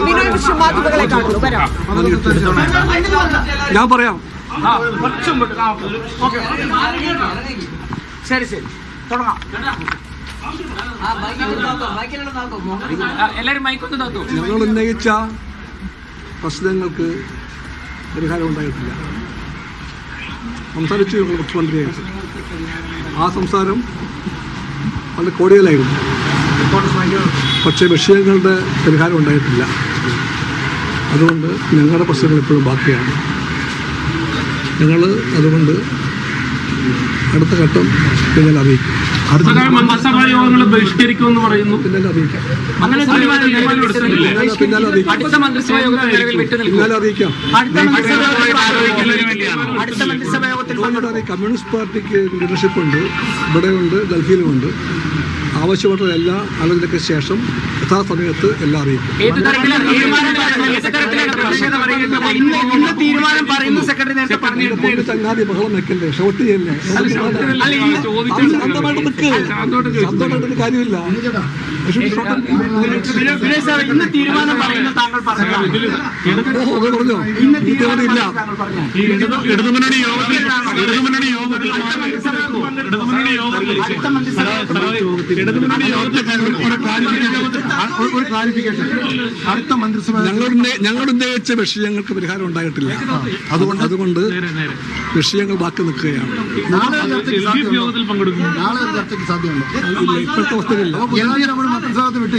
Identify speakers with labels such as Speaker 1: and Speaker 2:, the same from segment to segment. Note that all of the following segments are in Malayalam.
Speaker 1: എസ് ബിനോയ് വിശ്വം മാധ്യമങ്ങളെ കാണുന്നു. വരാം.
Speaker 2: ഞാൻ പറയാം.
Speaker 3: ശരി ശരി. തുടങ്ങാം.
Speaker 2: ഞങ്ങൾ ഉന്നയിച്ച പ്രശ്നങ്ങൾക്ക് പരിഹാരം ഉണ്ടായിട്ടില്ല. സംസാരിച്ചു ഞങ്ങൾ മുഖ്യമന്ത്രിയായിട്ട് ആ സംസാരം വളരെ കോടിയലായിരുന്നു പക്ഷേ വിഷയങ്ങളുടെ പരിഹാരം ഉണ്ടായിട്ടില്ല. അതുകൊണ്ട് ഞങ്ങളുടെ പ്രശ്നങ്ങൾ ഇപ്പോഴും ബാക്കിയാണ്. ഞങ്ങൾ അതുകൊണ്ട് അടുത്ത ഘട്ടം പിന്നീട് അറിയിക്കും. കമ്മ്യൂണിസ്റ്റ് പാർട്ടിക്ക് ലീഡർഷിപ്പ് ഉണ്ട് ഇവിടെയുണ്ട് ഡൽഹിയിലുമുണ്ട്. ആവശ്യമായിട്ടുള്ള എല്ലാ ആലോചനയ്ക്ക് ശേഷം യഥാസമയത്ത് എല്ലാം അറിയിക്കും.
Speaker 3: ഇന്ന് തീരുമാനം പറയുന്ന സെക്രട്ടറി നേരത്തെ പറഞ്ഞു
Speaker 2: ഇതിന്റെ ചങ്ങാതി ബഹളം വെക്കല്ലേ? ഷോട്ട് ചെയ്യല്ലേ? കാര്യമില്ല.
Speaker 3: ഇന്ന് തീരുമാനം പറയുന്നു താങ്കൾ പറഞ്ഞു ഇന്ന്
Speaker 2: ഇല്ല.
Speaker 4: ഇടതുമുന്നണി യോഗത്തിൽ ഇടതുമുന്നണി യോഗത്തിൽ
Speaker 5: ഒരു ക്ലാരിഫിക്കേഷൻ അടുത്ത മന്ത്രിസഭ
Speaker 2: ഞങ്ങൾ ഉന്ന- ഞങ്ങൾ ഉന്നയിച്ച വിഷയങ്ങൾക്ക് പരിഹാരം ഉണ്ടായിട്ടില്ല. അതുകൊണ്ട് അതുകൊണ്ട് വിഷയങ്ങൾ ബാക്കി നിൽക്കുകയാണ്.
Speaker 5: നാളെ ചർച്ചയ്ക്ക്
Speaker 2: ഇല്ല, ഇപ്പോഴത്തെ
Speaker 5: മന്ത്രിസഭ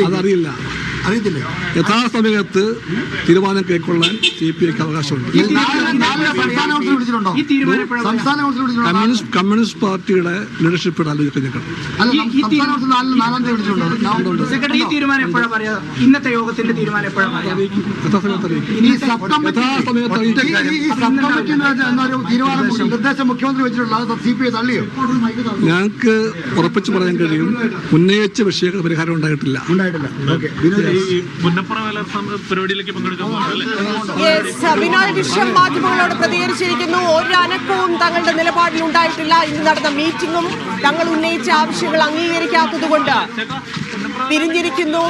Speaker 2: അതറിയില്ല.
Speaker 5: അറിയത്തില്ലേ.
Speaker 2: യഥാസമയത്ത് തീരുമാനം കൈക്കൊള്ളാൻ സി പി ഐക്ക് അവകാശമുണ്ട്. കമ്മ്യൂണിസ്റ്റ് കമ്മ്യൂണിസ്റ്റ് പാർട്ടിയുടെ ലീഡർഷിപ്പ്
Speaker 3: ഇന്നത്തെ യോഗത്തിന്റെ തീരുമാനം
Speaker 5: നിർദ്ദേശം. മുഖ്യമന്ത്രി വെച്ചിട്ടുള്ള സി പി ഐ തള്ളിയോ?
Speaker 2: ഞങ്ങൾക്ക് ഉറപ്പിച്ച് പറയാൻ കഴിയും ഉന്നയിച്ച വിഷയങ്ങൾ പരിഹാരം ഉണ്ടായിട്ടില്ല.
Speaker 5: ഉണ്ടായിട്ടില്ല. ഓക്കെ.
Speaker 4: ഈ പരിപാടിയിലേക്ക്
Speaker 1: മാധ്യമങ്ങളോട് പ്രതികരിച്ചിരിക്കുന്നു. ഒരു അനക്കവും തങ്ങളുടെ നിലപാടിൽ ഉണ്ടായിട്ടില്ല. ഇന്ന് നടന്ന മീറ്റിംഗും തങ്ങൾ ഉന്നയിച്ച ആവശ്യങ്ങൾ അംഗീകരിക്കാത്തതുകൊണ്ട് പിരിഞ്ഞിരിക്കുന്നു.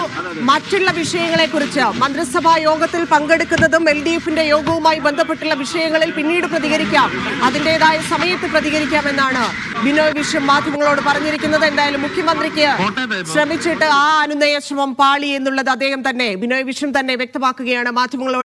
Speaker 1: മറ്റുള്ള വിഷയങ്ങളെക്കുറിച്ച് മന്ത്രിസഭാ യോഗത്തിൽ പങ്കെടുക്കുന്നതും എൽ ഡി എഫിന്റെ യോഗവുമായി ബന്ധപ്പെട്ടുള്ള വിഷയങ്ങളിൽ പിന്നീട് പ്രതികരിക്കാം. അതിന്റെതായ സമയത്ത് പ്രതികരിക്കാമെന്നാണ് ബിനോയ് വിശ്വം മാധ്യമങ്ങളോട് പറഞ്ഞിരിക്കുന്നത്. എന്തായാലും മുഖ്യമന്ത്രിക്ക് ശ്രമിച്ചിട്ട് ആ അനുനയ ശ്രമം പാളി എന്നുള്ളത് അദ്ദേഹം തന്നെ ബിനോയ് വിശ്വം തന്നെ വ്യക്തമാക്കുകയാണ്. മാധ്യമങ്ങളോട്